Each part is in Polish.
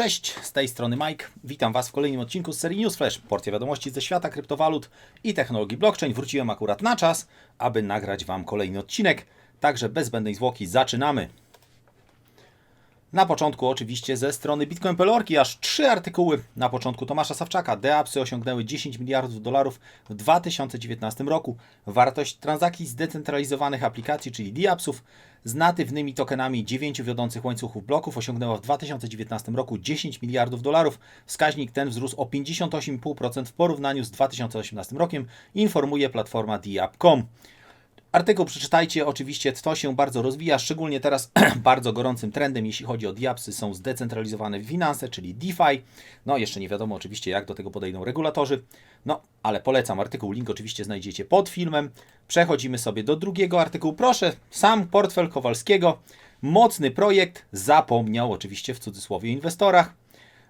Cześć, z tej strony Mike. Witam Was w kolejnym odcinku z serii Newsflash. Porcja wiadomości ze świata kryptowalut i technologii blockchain. Wróciłem akurat na czas, aby nagrać Wam kolejny odcinek. Także bez zbędnej zwłoki zaczynamy. Na początku oczywiście ze strony Bitcoin Pelorki aż trzy artykuły. Na początku Tomasza Sawczaka. Deapsy osiągnęły 10 miliardów dolarów w 2019 roku. Wartość transakcji zdecentralizowanych aplikacji, czyli Deapsów, z natywnymi tokenami dziewięciu wiodących łańcuchów bloków osiągnęła w 2019 roku 10 miliardów dolarów. Wskaźnik ten wzrósł o 58,5% w porównaniu z 2018 rokiem, informuje platforma Deap.com. Artykuł przeczytajcie, oczywiście to się bardzo rozwija, szczególnie teraz bardzo gorącym trendem, jeśli chodzi o diapsy, są zdecentralizowane finanse, czyli DeFi. No, jeszcze nie wiadomo oczywiście, jak do tego podejdą regulatorzy. No, ale polecam artykuł, link oczywiście znajdziecie pod filmem. Przechodzimy sobie do drugiego artykułu. Proszę, sam portfel Kowalskiego. Mocny projekt, zapomniał oczywiście w cudzysłowie inwestorach.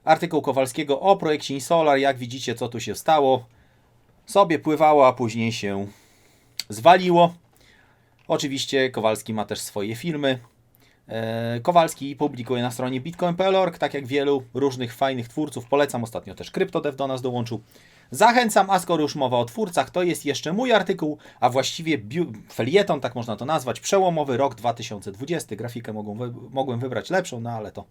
Artykuł Kowalskiego o projekcie Insolar, jak widzicie, co tu się stało. Sobie pływało, a później się zwaliło. Oczywiście Kowalski ma też swoje filmy. E, Kowalski publikuje na stronie bitcoin.org, tak jak wielu różnych fajnych twórców. Polecam, ostatnio też CryptoDev do nas dołączył. Zachęcam, a skoro już mowa o twórcach, to jest jeszcze mój artykuł, a właściwie felieton, tak można to nazwać, przełomowy rok 2020. Grafikę mogą, mogłem wybrać lepszą, no ale to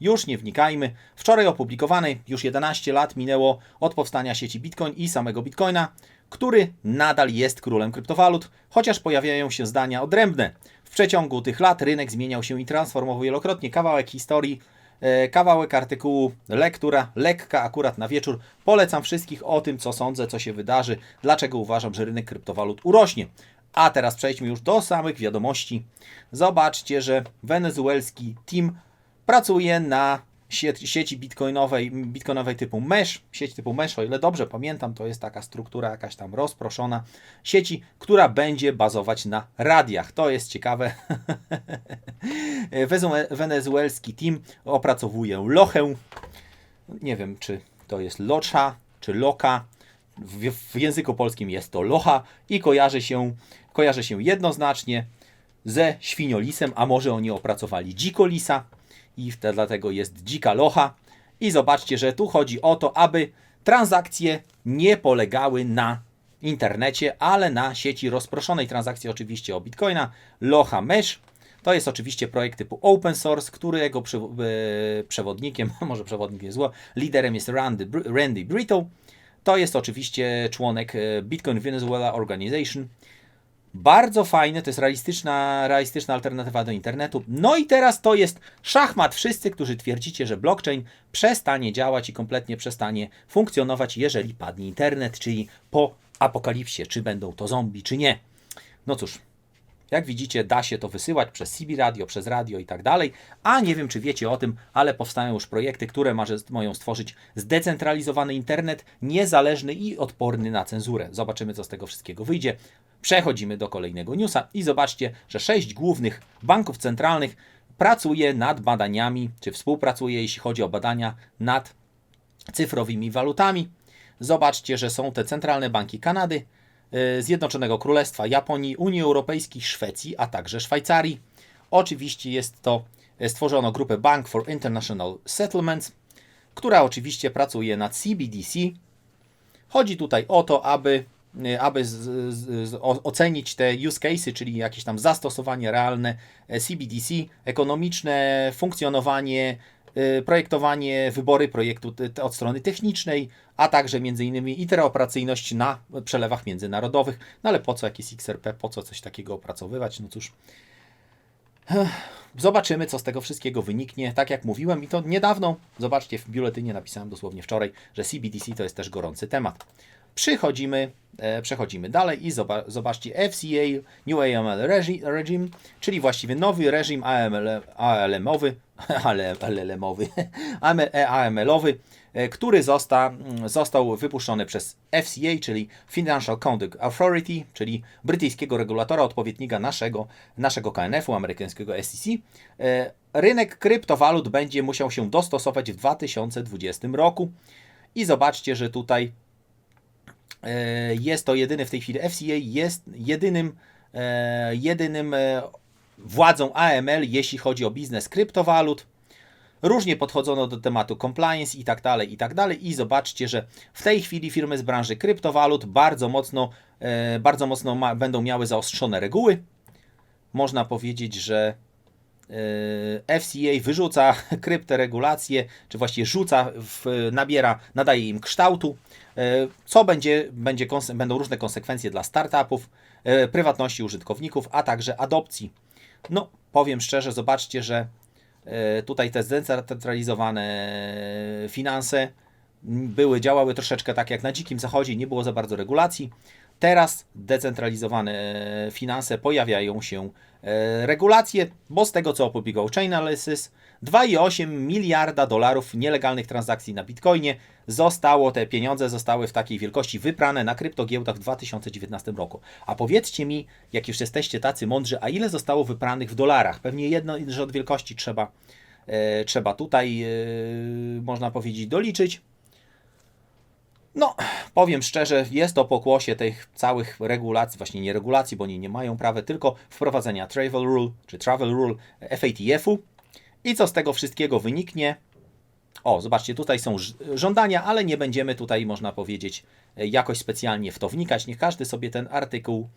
już nie wnikajmy. Wczoraj opublikowany, już 11 lat minęło od powstania sieci Bitcoin i samego Bitcoina który nadal jest królem kryptowalut, chociaż pojawiają się zdania odrębne. W przeciągu tych lat rynek zmieniał się i transformował wielokrotnie. Kawałek historii, e, kawałek artykułu, lektura, lekka akurat na wieczór. Polecam wszystkich o tym, co sądzę, co się wydarzy, dlaczego uważam, że rynek kryptowalut urośnie. A teraz przejdźmy już do samych wiadomości. Zobaczcie, że wenezuelski team pracuje na sieci bitcoinowej, bitcoinowej typu mesh, sieć typu mesh, o ile dobrze pamiętam, to jest taka struktura jakaś tam rozproszona sieci, która będzie bazować na radiach. To jest ciekawe. Wenezuelski team opracowuje lochę. Nie wiem, czy to jest locha, czy loka. W, w języku polskim jest to locha i kojarzy się, kojarzy się jednoznacznie ze świniolisem, a może oni opracowali dzikolisa i dlatego jest dzika locha. I zobaczcie, że tu chodzi o to, aby transakcje nie polegały na internecie, ale na sieci rozproszonej. Transakcje oczywiście o Bitcoina, Locha Mesh. To jest oczywiście projekt typu open source, którego e, przewodnikiem, może przewodnikiem zło, liderem jest Randy, Randy Brittle. To jest oczywiście członek e, Bitcoin Venezuela Organization. Bardzo fajne, to jest realistyczna, realistyczna alternatywa do internetu. No i teraz to jest szachmat. Wszyscy, którzy twierdzicie, że blockchain przestanie działać i kompletnie przestanie funkcjonować, jeżeli padnie internet, czyli po apokalipsie, czy będą to zombie, czy nie. No cóż, jak widzicie, da się to wysyłać przez CB Radio, przez radio i tak dalej. A nie wiem, czy wiecie o tym, ale powstają już projekty, które mają stworzyć zdecentralizowany internet, niezależny i odporny na cenzurę. Zobaczymy, co z tego wszystkiego wyjdzie. Przechodzimy do kolejnego newsa i zobaczcie, że sześć głównych banków centralnych pracuje nad badaniami, czy współpracuje, jeśli chodzi o badania nad cyfrowymi walutami. Zobaczcie, że są te centralne banki Kanady, y, Zjednoczonego Królestwa, Japonii, Unii Europejskiej, Szwecji, a także Szwajcarii. Oczywiście jest to, y, stworzono grupę Bank for International Settlements, która oczywiście pracuje nad CBDC. Chodzi tutaj o to, aby aby z, z, ocenić te use cases, czyli jakieś tam zastosowanie realne e, CBDC, ekonomiczne funkcjonowanie, y, projektowanie, wybory projektu od strony technicznej, a także innymi interoperacyjność na przelewach międzynarodowych. No ale po co jakiś XRP, po co coś takiego opracowywać? No cóż, Zobaczymy, co z tego wszystkiego wyniknie. Tak jak mówiłem, i to niedawno, zobaczcie, w biuletynie napisałem dosłownie wczoraj, że CBDC to jest też gorący temat. Przychodzimy, e, przechodzimy dalej i zobaczcie FCA New AML Regime, czyli właściwie nowy reżim AML, ALM-owy, ALM-owy, AML-owy, e, który zosta, mm, został wypuszczony przez FCA, czyli Financial Conduct Authority, czyli brytyjskiego regulatora, odpowiednika naszego, naszego KNF-u, amerykańskiego SEC. E, rynek kryptowalut będzie musiał się dostosować w 2020 roku. I zobaczcie, że tutaj E, jest to jedyny w tej chwili FCA, jest jedynym, e, jedynym e, władzą AML, jeśli chodzi o biznes kryptowalut. różnie podchodzono do tematu compliance i tak dalej, i tak dalej. I zobaczcie, że w tej chwili firmy z branży kryptowalut bardzo mocno, e, bardzo mocno ma, będą miały zaostrzone reguły. Można powiedzieć, że e, FCA wyrzuca kryptoregulacje, czy właściwie rzuca, w, nabiera, nadaje im kształtu, e, co będzie, będzie będą różne konsekwencje dla startupów, e, prywatności użytkowników, a także adopcji. No, powiem szczerze, zobaczcie, że e, tutaj te zdecentralizowane finanse były, działały troszeczkę tak jak na dzikim zachodzie, nie było za bardzo regulacji. Teraz decentralizowane finanse pojawiają się e, regulacje, bo z tego co opublikował Chainalysis, 2,8 miliarda dolarów nielegalnych transakcji na Bitcoinie zostało, te pieniądze zostały w takiej wielkości wyprane na kryptogiełdach w 2019 roku. A powiedzcie mi, jak już jesteście tacy mądrzy, a ile zostało wypranych w dolarach? Pewnie jedno, że od wielkości trzeba, e, trzeba tutaj, e, można powiedzieć, doliczyć. No, powiem szczerze, jest to pokłosie tych całych regulacji, właśnie nie regulacji, bo oni nie mają prawa, tylko wprowadzenia travel rule, czy travel rule FATF-u. I co z tego wszystkiego wyniknie? O, zobaczcie, tutaj są żądania, ale nie będziemy tutaj, można powiedzieć, e, jakoś specjalnie w to wnikać. Niech każdy sobie ten artykuł,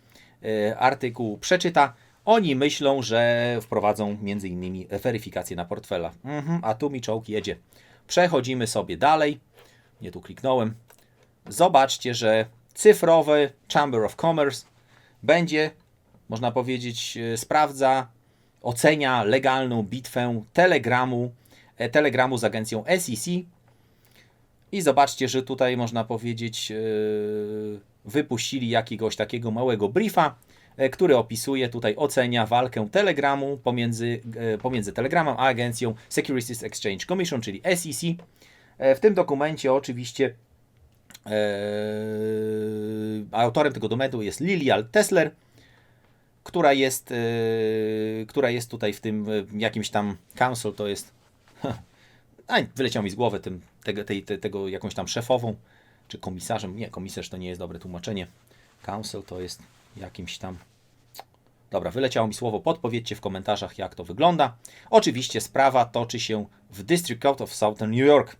e, artykuł przeczyta. Oni myślą, że wprowadzą innymi weryfikację na portfela. Mhm, a tu mi czołg jedzie. Przechodzimy sobie dalej. Nie tu kliknąłem. Zobaczcie, że cyfrowy Chamber of Commerce będzie, można powiedzieć, e, sprawdza, ocenia legalną bitwę Telegramu, e, Telegramu z agencją SEC. I zobaczcie, że tutaj można powiedzieć, e, wypuścili jakiegoś takiego małego briefa, który opisuje, tutaj ocenia walkę Telegramu pomiędzy, pomiędzy Telegramem a agencją Securities Exchange Commission, czyli SEC. W tym dokumencie oczywiście autorem tego dokumentu jest Lilial Tesler, która jest, eee, która jest tutaj w tym jakimś tam council, to jest. A, wyleciał mi z głowy tym, tego, te- tego jakąś tam szefową, czy komisarzem. Nie, komisarz to nie jest dobre tłumaczenie. Council to jest jakimś tam. Dobra, wyleciało mi słowo, podpowiedzcie w komentarzach, jak to wygląda. Oczywiście sprawa toczy się w District Court of Southern New York.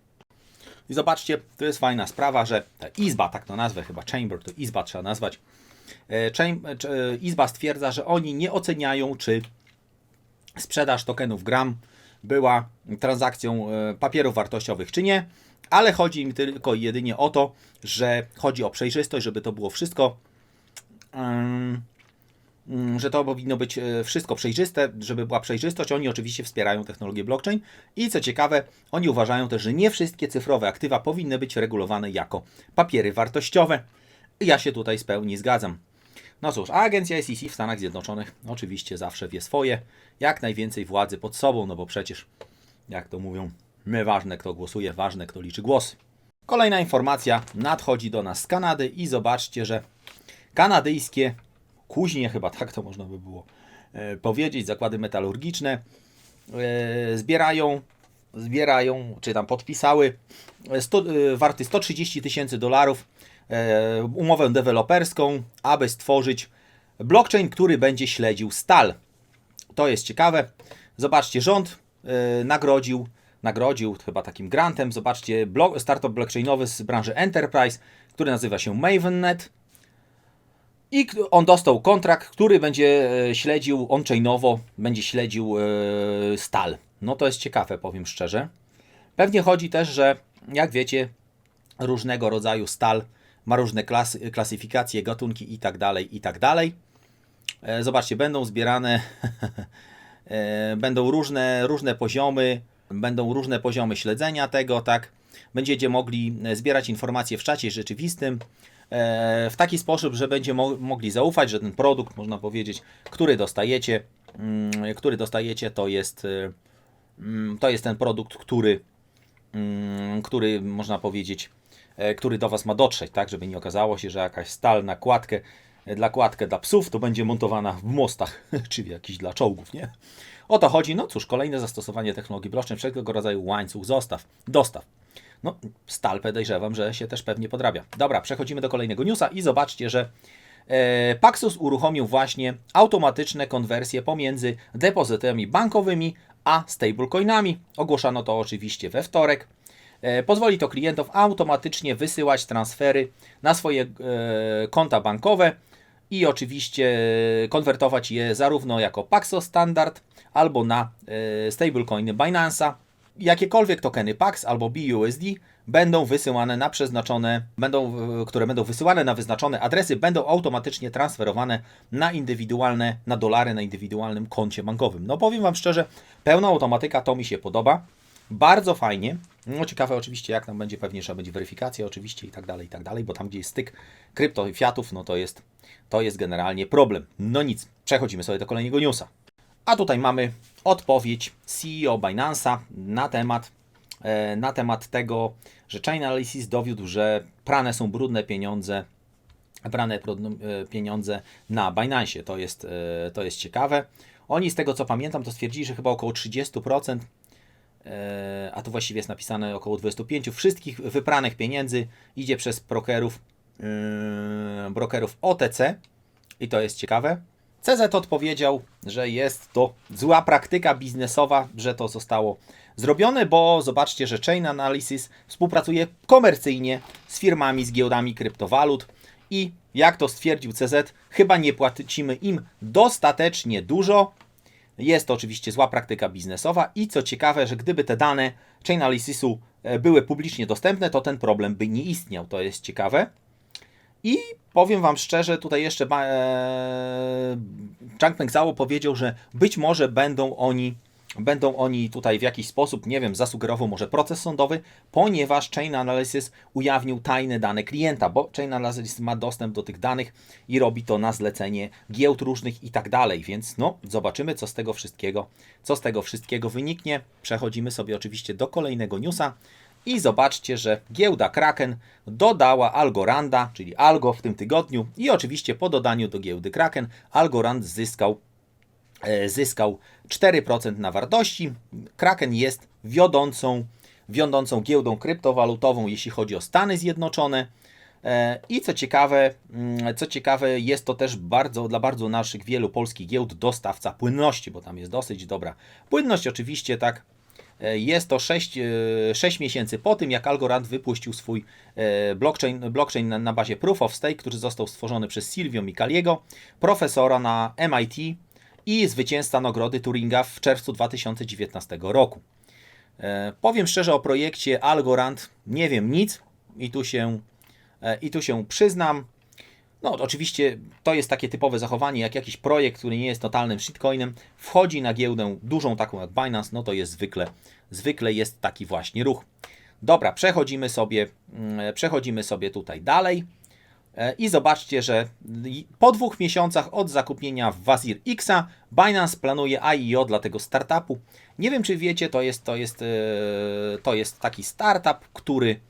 I zobaczcie, to jest fajna sprawa, że ta izba, tak to nazwę chyba, chamber, to izba trzeba nazwać. E, e, e, Izba stwierdza, że oni nie oceniają, czy sprzedaż tokenów gram była transakcją papierów wartościowych, czy nie, ale chodzi im tylko i jedynie o to, że chodzi o przejrzystość, żeby to było wszystko. Że to powinno być e, wszystko przejrzyste, żeby była przejrzystość. Oni oczywiście wspierają technologię blockchain i co ciekawe, oni uważają też, że nie wszystkie cyfrowe aktywa powinny być regulowane jako papiery wartościowe. Ja się tutaj z pełni zgadzam. No cóż, agencja SEC w Stanach Zjednoczonych oczywiście zawsze wie swoje, jak najwięcej władzy pod sobą, no bo przecież, jak to mówią, my ważne kto głosuje, ważne kto liczy głosy. Kolejna informacja nadchodzi do nas z Kanady i zobaczcie, że kanadyjskie kuźnie, chyba tak to można by było e, powiedzieć, zakłady metalurgiczne e, zbierają, zbierają, czy tam podpisały e, 100, e, warty 130 tysięcy dolarów umowę deweloperską, aby stworzyć blockchain, który będzie śledził stal. To jest ciekawe. Zobaczcie, rząd nagrodził, nagrodził chyba takim grantem. Zobaczcie, startup blockchainowy z branży Enterprise, który nazywa się MavenNet. I on dostał kontrakt, który będzie e, śledził on-chainowo, będzie śledził e, stal. No to jest ciekawe, powiem szczerze. Pewnie chodzi też, że jak wiecie, różnego rodzaju stal ma różne klasy, klasyfikacje, gatunki i tak dalej, i tak dalej. E, Zobaczcie, będą zbierane, będą różne, różne poziomy, będą różne poziomy śledzenia tego, tak. Będziecie mogli zbierać informacje w czacie rzeczywistym w taki sposób, że będzie mo- mogli zaufać, że ten produkt, można powiedzieć, który dostajecie, mm, który dostajecie, to jest, e, mm, to jest ten produkt, który, mm, który można powiedzieć, e, który do Was ma dotrzeć, tak, żeby nie okazało się, że jakaś stal na kładkę, e, dla kładkę dla psów to będzie montowana w mostach, czyli jakiś dla czołgów, nie? O to chodzi, no cóż, kolejne zastosowanie technologii blockchain, wszelkiego rodzaju łańcuch zostaw, dostaw. No, stal podejrzewam, że się też pewnie podrabia. Dobra, przechodzimy do kolejnego newsa i zobaczcie, że e, Paxos uruchomił właśnie automatyczne konwersje pomiędzy depozytami bankowymi a stablecoinami. Ogłoszano to oczywiście we wtorek. E, Pozwoli to klientom automatycznie wysyłać transfery na swoje e, konta bankowe i oczywiście konwertować je zarówno jako Paxos Standard albo na stablecoiny Binance'a. Jakiekolwiek tokeny PAX albo BUSD będą wysyłane na przeznaczone, będą, które będą wysyłane na wyznaczone adresy, będą automatycznie transferowane na indywidualne, na dolary na indywidualnym koncie bankowym. No powiem Wam szczerze, pełna automatyka to mi się podoba. Bardzo fajnie. No ciekawe oczywiście, jak tam będzie, pewnie trzeba będzie weryfikacja oczywiście i tak dalej, i tak dalej, bo tam, gdzie jest styk krypto i fiatów, no to jest, to jest generalnie problem. No nic, przechodzimy sobie do kolejnego newsa. A tutaj mamy odpowiedź CEO Binance'a na temat, e, na temat tego, że Chainalysis dowiódł, że prane są brudne pieniądze brudne, e, pieniądze na Binance. To jest, e, to jest ciekawe. Oni z tego co pamiętam to stwierdzili, że chyba około 30%, e, a tu właściwie jest napisane około 25% wszystkich wypranych pieniędzy idzie przez brokerów, brokerów OTC i to jest ciekawe. CZ odpowiedział, że jest to zła praktyka biznesowa, że to zostało zrobione, bo zobaczcie, że Chain Analysis współpracuje komercyjnie z firmami, z giełdami kryptowalut i jak to stwierdził CZ, chyba nie płacimy im dostatecznie dużo. Jest to oczywiście zła praktyka biznesowa i co ciekawe, że gdyby te dane Chainalysisu e, były publicznie dostępne, to ten problem by nie istniał. To jest ciekawe. I powiem Wam szczerze, tutaj jeszcze e, Changpeng Zhao powiedział, że być może będą oni, będą oni tutaj w jakiś sposób, nie wiem, zasugerował może proces sądowy, ponieważ Chain Analysis ujawnił tajne dane klienta, bo Chain Analysis ma dostęp do tych danych i robi to na zlecenie giełd różnych i tak dalej, więc no, zobaczymy co z tego wszystkiego, co z tego wszystkiego wyniknie. Przechodzimy sobie oczywiście do kolejnego newsa. I zobaczcie, że giełda Kraken dodała Algoranda, czyli Algo w tym tygodniu i oczywiście po dodaniu do giełdy Kraken Algorand zyskał, e, zyskał 4% na wartości. Kraken jest wiodącą, wiodącą giełdą kryptowalutową, jeśli chodzi o Stany Zjednoczone. E, I co ciekawe, mm, co ciekawe, jest to też bardzo dla bardzo naszych wielu polskich giełd dostawca płynności, bo tam jest dosyć dobra płynność. Oczywiście tak Jest to 6, 6 miesięcy po tym, jak Algorand wypuścił swój e, blockchain, blockchain na, bazie Proof of Stake, który został stworzony przez Silvio Micaliego, profesora na MIT i zwycięzca nagrody Turinga w czerwcu 2019 roku. E, Powiem szczerze o projekcie Algorand, nie wiem nic i tu się, e, i tu się przyznam. No, oczywiście to jest takie typowe zachowanie, jak jakiś projekt, który nie jest totalnym shitcoinem, wchodzi na giełdę dużą taką jak Binance, no to jest zwykle, zwykle jest taki właśnie ruch. Dobra, przechodzimy sobie, mm, przechodzimy sobie tutaj dalej. E, I zobaczcie, że po dwóch miesiącach od zakupienia Wazir Xa Binance planuje IEO dla tego startupu. Nie wiem, czy wiecie, to jest, to jest, e, to jest taki startup, który,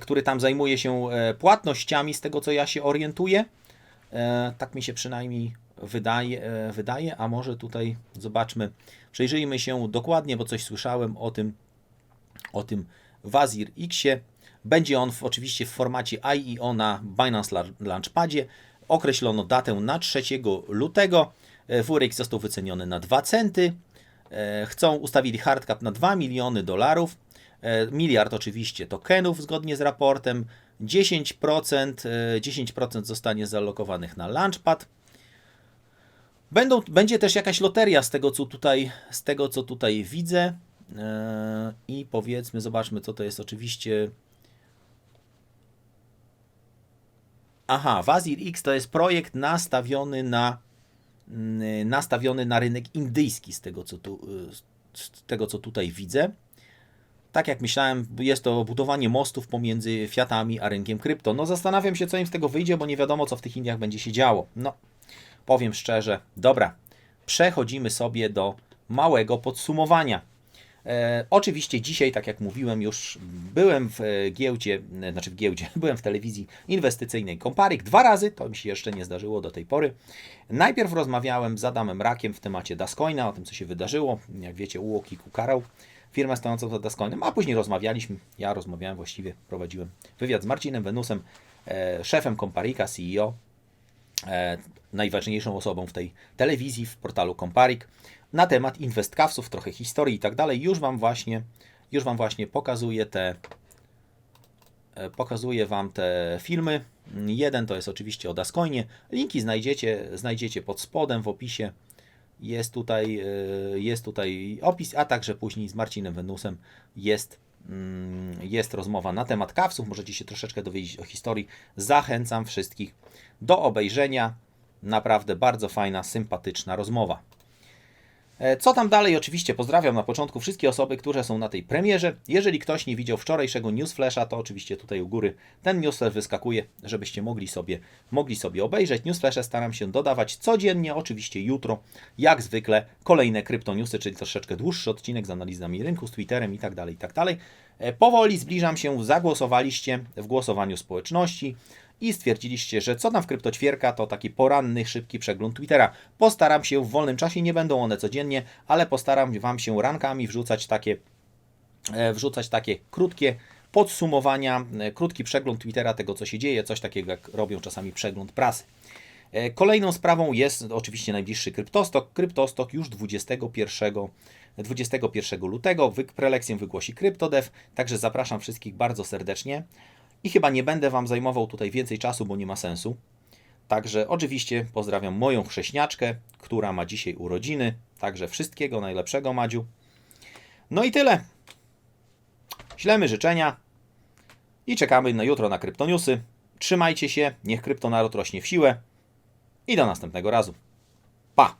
który tam zajmuje się e, płatnościami, z tego co ja się orientuję. E, Tak mi się przynajmniej wydaje, e, wydaje, a może tutaj zobaczmy, przejrzyjmy się dokładnie, bo coś słyszałem o tym, o tym Wazir Xie. Będzie on w, oczywiście w formacie IEO na Binance Launchpadzie. Określono datę na 3 lutego. E, WRX został wyceniony na 2 centy. E, Chcą, ustawili hardcap na 2 miliony dolarów. E, Miliard oczywiście tokenów zgodnie z raportem. 10%, e, 10% zostanie zalokowanych na Launchpad. Będą, będzie też jakaś loteria z tego, co tutaj, z tego, co tutaj widzę. E, I powiedzmy, zobaczmy, co to jest oczywiście. Aha, Wazir X to jest projekt nastawiony na, mm, nastawiony na rynek indyjski, z tego, co tu, z tego, co tutaj widzę. Tak jak myślałem, jest to budowanie mostów pomiędzy Fiatami a rynkiem krypto. No zastanawiam się, co im z tego wyjdzie, bo nie wiadomo, co w tych Indiach będzie się działo. No, powiem szczerze. Dobra, przechodzimy sobie do małego podsumowania. E, oczywiście dzisiaj, tak jak mówiłem już, byłem w giełdzie, e, znaczy w giełdzie, byłem w telewizji inwestycyjnej Comparik dwa razy, to mi się jeszcze nie zdarzyło do tej pory. Najpierw rozmawiałem z Adamem Rakiem w temacie Dascoina, o tym co się wydarzyło, jak wiecie Ułoki Kukarał, firmę stojącą za Dascoinem, a później rozmawialiśmy, ja rozmawiałem właściwie, prowadziłem wywiad z Marcinem Wenusem, e, szefem Comparika, CEO, e, najważniejszą osobą w tej telewizji, w portalu Comparik. na temat inwestkawców, trochę historii i tak dalej. Już Wam właśnie, już Wam właśnie pokazuję te, e, pokazuję Wam te filmy. Jeden to jest oczywiście o Dascoinie. Linki znajdziecie, znajdziecie pod spodem w opisie. Jest tutaj, e, jest tutaj opis, a także później z Marcinem Wenusem jest, mm, jest rozmowa na temat kawsów. Możecie się troszeczkę dowiedzieć o historii. Zachęcam wszystkich do obejrzenia. Naprawdę bardzo fajna, sympatyczna rozmowa. E, Co tam dalej? Oczywiście pozdrawiam na początku wszystkie osoby, które są na tej premierze. Jeżeli ktoś nie widział wczorajszego newsflasha, to oczywiście tutaj u góry ten newsflash wyskakuje, żebyście mogli sobie, mogli sobie obejrzeć. Newsflashe staram się dodawać codziennie, oczywiście jutro, jak zwykle, kolejne kryptoniusy, czyli troszeczkę dłuższy odcinek z analizami rynku, z Twitterem i tak tak. E, Powoli zbliżam się, zagłosowaliście w głosowaniu społeczności i stwierdziliście, że co tam w kryptoćwierka, to taki poranny, szybki przegląd Twittera. Postaram się w wolnym czasie, nie będą one codziennie, ale postaram Wam się rankami wrzucać takie, e, wrzucać takie krótkie podsumowania, e, krótki przegląd Twittera tego, co się dzieje, coś takiego jak robią czasami przegląd prasy. E, Kolejną sprawą jest oczywiście najbliższy Kryptostok. Kryptostok już 21, 21 lutego. Prelekcję wygłosi CryptoDev, także zapraszam wszystkich bardzo serdecznie. I chyba nie będę Wam zajmował tutaj więcej czasu, bo nie ma sensu. Także oczywiście pozdrawiam moją chrześniaczkę, która ma dzisiaj urodziny. Także wszystkiego najlepszego, Madziu. No i tyle. Ślemy życzenia i czekamy na jutro na kryptoniusy. Trzymajcie się, niech kryptonaród rośnie w siłę i do następnego razu. Pa!